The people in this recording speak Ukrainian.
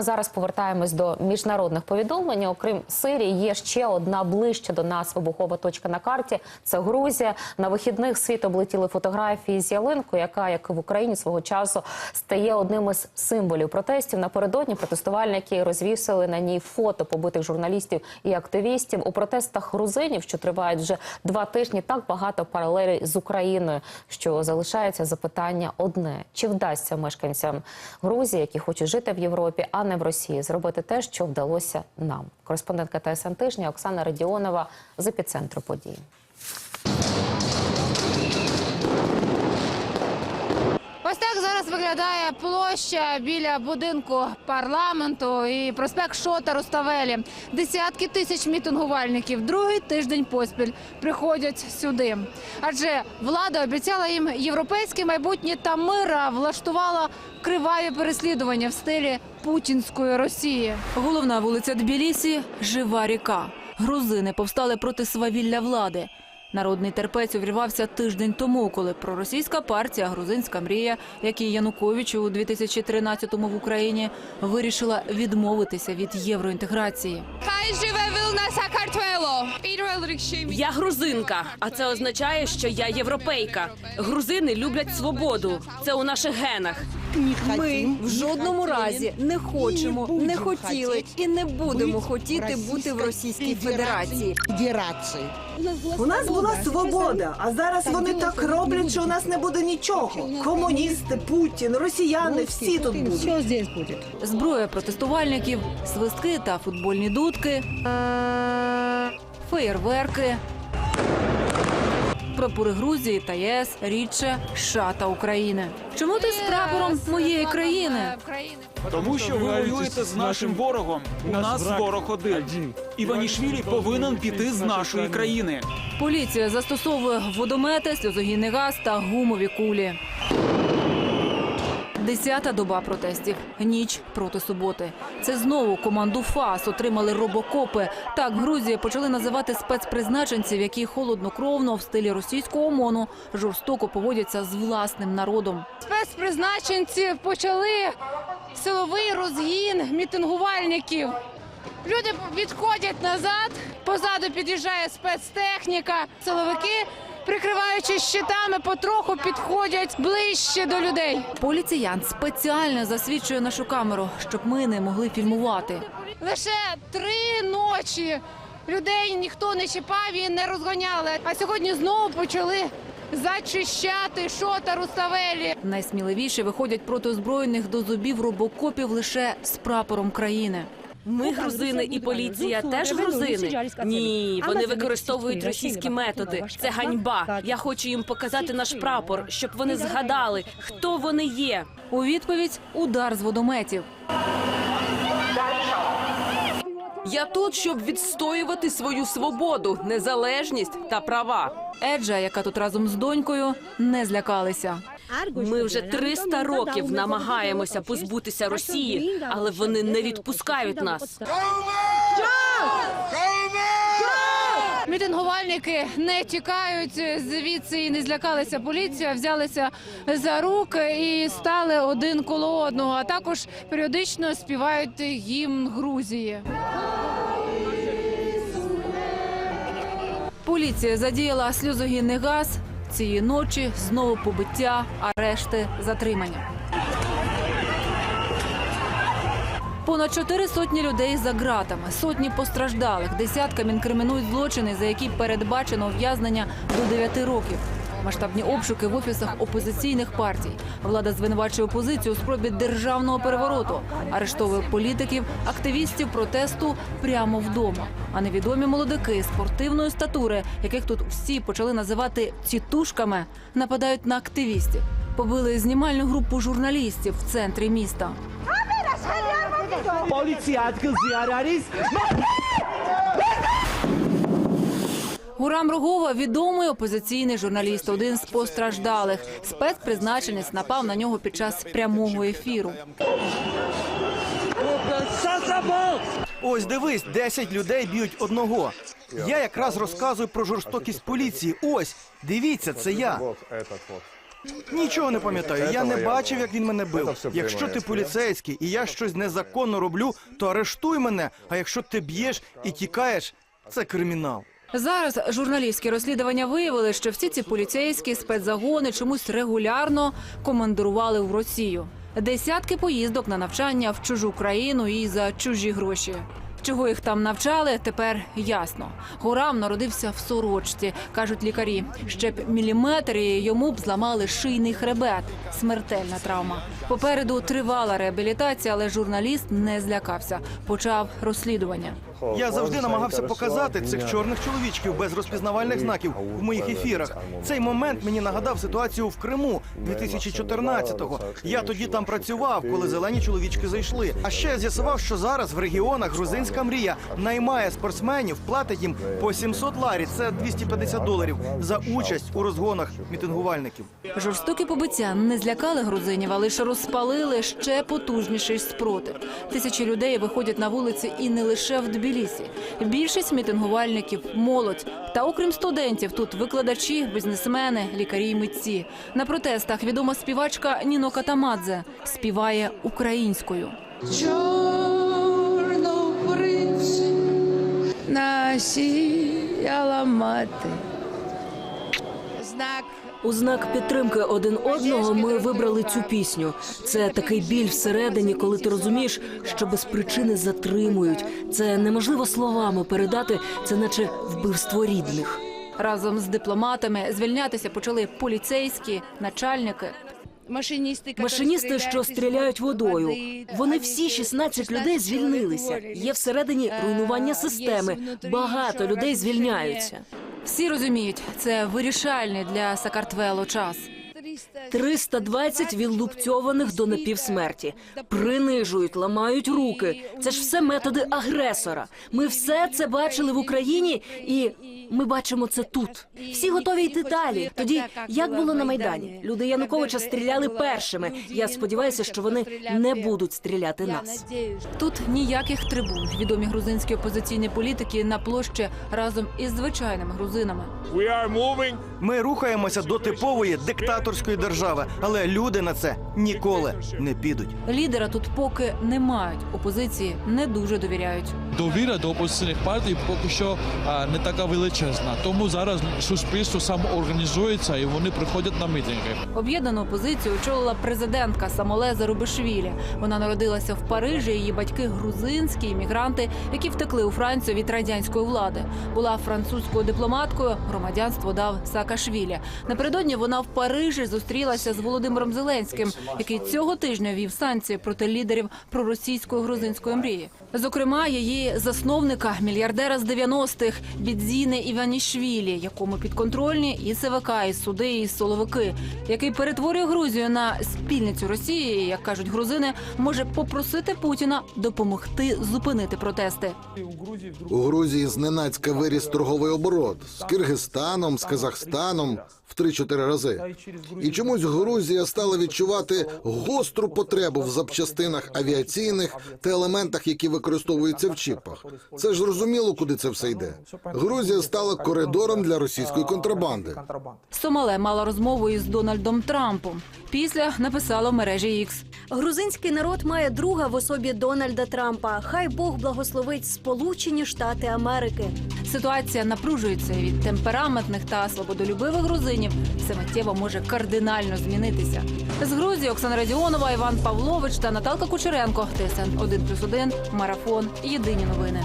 Зараз повертаємось до міжнародних повідомлень. Окрім Сирії, є ще одна ближче до нас вибухова точка на карті. Це Грузія. На вихідних світ облетіли фотографії з ялинкою, яка, як і в Україні свого часу, стає одним із символів протестів. Напередодні протестувальники розвісили на ній фото побитих журналістів і активістів. У протестах грузинів, що тривають вже два тижні, так багато паралелей з Україною, що залишається запитання одне: чи вдасться мешканцям Грузії, які хочуть жити в Європі, а не в Росії, зробити те, що вдалося нам. Кореспондентка ТСН тижня Оксана Радіонова з епіцентру подій. Ось так зараз виглядає площа біля будинку парламенту і проспект Шота Руставелі. Десятки тисяч мітингувальників другий тиждень поспіль приходять сюди. Адже влада обіцяла їм європейське майбутнє та мир, а влаштувала криваві переслідування в стилі путінської Росії. Головна вулиця Тбілісі – жива ріка. Грузини повстали проти свавілля влади. Народний терпець увірвався тиждень тому, коли проросійська партія «Грузинська мрія», як і Янукович у 2013-му в Україні, вирішила відмовитися від євроінтеграції. Хай живе вільна Сакартвело! Я грузинка, а це означає, що я європейка. Грузини люблять свободу. Це у наших генах. Ми в жодному разі не хочемо, не хотіли і не будемо хотіти бути в Російській Федерації. Федерації. У нас була свобода, а зараз вони так роблять, що у нас не буде нічого. Комуністи, Путін, росіяни, всі тут будуть. Все здесь будет. Зброя протестувальників, свистки та футбольні дудки, феєрверки, прапори Грузії та ЄС, рідше США та України. Чому ти з прапором моєї країни? Тому що ви воюєте з нашим ворогом. У нас ворог один. Іванішвілі повинен піти з нашої країни. Поліція застосовує водомети, сльозогінний газ та гумові кулі. Десята доба протестів. Ніч проти суботи. Це знову команду ФАС отримали робокопи. Так Грузія почали називати спецпризначенців, які холоднокровно в стилі російського ОМОНу жорстоко поводяться з власним народом. Спецпризначенці почали силовий розгін мітингувальників. Люди відходять назад, позаду під'їжджає спецтехніка. Силовики, прикриваючись щитами, потроху підходять ближче до людей. Поліціян спеціально засвідчує нашу камеру, щоб ми не могли фільмувати. Лише три ночі людей ніхто не чіпав і не розганяли. А сьогодні знову почали зачищати шота Руставелі. Найсміливіші виходять проти озброєних до зубів робокопів лише з прапором країни. Ми грузини і поліція теж грузини. Ні, вони використовують російські методи. Це ганьба. Я хочу їм показати наш прапор, щоб вони згадали, хто вони є. У відповідь удар з водометів. Я тут, щоб відстоювати свою свободу, незалежність та права. Еджа, яка тут разом з донькою, не злякалися. Ми вже 300 років намагаємося позбутися Росії, але вони не відпускають нас. Мітингувальники не тікають звідси і не злякалися поліцію, а взялися за руки і стали один коло одного. А також періодично співають гімн Грузії. Поліція задіяла сльозогінний газ. Цієї ночі знову побиття, арешти, затримання. Понад чотири сотні людей за ґратами, сотні постраждалих, десяткам інкримінують злочини, за які передбачено ув'язнення до 9 років. Масштабні обшуки в офісах опозиційних партій. Влада звинувачує опозицію у спробі державного перевороту, арештовує політиків, активістів протесту прямо вдома. А невідомі молодики спортивної статури, яких тут всі почали називати тітушками, нападають на активістів. Побили знімальну групу журналістів в центрі міста. Гурам Рогова відомий опозиційний журналіст, один з постраждалих. Спецпризначенець напав на нього під час прямого ефіру. Ось дивись, 10 людей б'ють одного. Я якраз розказую про жорстокість поліції. Ось, дивіться, це я. Нічого не пам'ятаю. Я не бачив, як він мене бив. Якщо ти поліцейський і я щось незаконно роблю, то арештуй мене. А якщо ти б'єш і тікаєш, це кримінал. Зараз журналістські розслідування виявили, що всі ці поліцейські спецзагони чомусь регулярно командирували в Росію. Десятки поїздок на навчання в чужу країну і за чужі гроші. Чого їх там навчали, тепер ясно. Гурам народився в сорочці, кажуть лікарі. Ще б міліметр і йому б зламали шийний хребет. Смертельна травма. Попереду тривала реабілітація, але журналіст не злякався. Почав розслідування. Я завжди намагався показати цих чорних чоловічків без розпізнавальних знаків в моїх ефірах. Цей момент мені нагадав ситуацію в Криму 2014-го. Я тоді там працював, коли зелені чоловічки зайшли. А ще я з'ясував, що зараз в регіонах грузинська мрія наймає спортсменів, платить їм по 700 ларі, це 250 доларів за участь у розгонах мітингувальників. Жорстокі побиття не злякали грузинів, а лише розпалили ще потужніший спротив. Тисячі людей виходять на вулиці і не лише в Тбілісі. Більшість мітингувальників молодь. Та окрім студентів, тут викладачі, бізнесмени, лікарі й митці. На протестах відома співачка Ніно Катамадзе співає українською. Чорну прицю насіяла мати. У знак підтримки один одного ми вибрали цю пісню. Це такий біль всередині, коли ти розумієш, що без причини затримують. Це неможливо словами передати, це наче вбивство рідних. Разом з дипломатами звільнятися почали поліцейські, начальники. Машиністи, що стріляють водою, вони всі 16 людей звільнилися. Є всередині руйнування системи. Багато людей звільняються. Всі розуміють, це вирішальний для Сакартвело час. 320 відлупцьованих до напівсмерті. Принижують, ламають руки. Це ж все методи агресора. Ми все це бачили в Україні, і ми бачимо це тут. Всі готові йти далі. Тоді як було на майдані? Люди Януковича стріляли першими. Я сподіваюся, що вони не будуть стріляти нас. Тут ніяких трибун. Відомі грузинські опозиційні політики на площі разом із звичайними грузинами. Ми рухаємося до типової диктаторської держави, але люди на це ніколи не підуть. Лідера тут поки не мають. Опозиції не дуже довіряють. Довіра до опозиційних партій поки що а, не така величезна. Тому зараз суспільство самоорганізується і вони приходять на мітинги. Об'єднану опозицію очолила президентка Самоле Зарубишвілі. Вона народилася в Парижі. Її батьки грузинські іммігранти, які втекли у Францію від радянської влади. Була французькою дипломаткою. Громадянство дав Саакашвілі. Напередодні вона в Парижі зустрілася з Володимиром Зеленським, який цього тижня вів санкції проти лідерів проросійської грузинської мрії. Зокрема, її засновника, мільярдера з 90-х Бідзіне Іванішвілі, якому підконтрольні і ЦВК, і суди, і соловики, який перетворює Грузію на спільницю Росії, як кажуть грузини, може попросити Путіна допомогти зупинити протести. У Грузії зненацька виріс торговий оборот з Киргизстаном, з Казахстаном в 3-4 рази. І чомусь Грузія стала відчувати гостру потребу в запчастинах авіаційних та елементах, які використовуються в чіпах. Це ж зрозуміло, куди це все йде. Грузія стала коридором для російської контрабанди. Сомале мала розмову із Дональдом Трампом. Після написала в мережі X. Грузинський народ має друга в особі Дональда Трампа. Хай Бог благословить Сполучені Штати Америки. Ситуація напружується від темпераментних та свободолюбивих грузинів. Все миттєво може кардинально змінитися. З Грузії Оксана Радіонова, Іван Павлович та Наталка Кучеренко. ТСН 1+,1, Марафон. Єдині новини.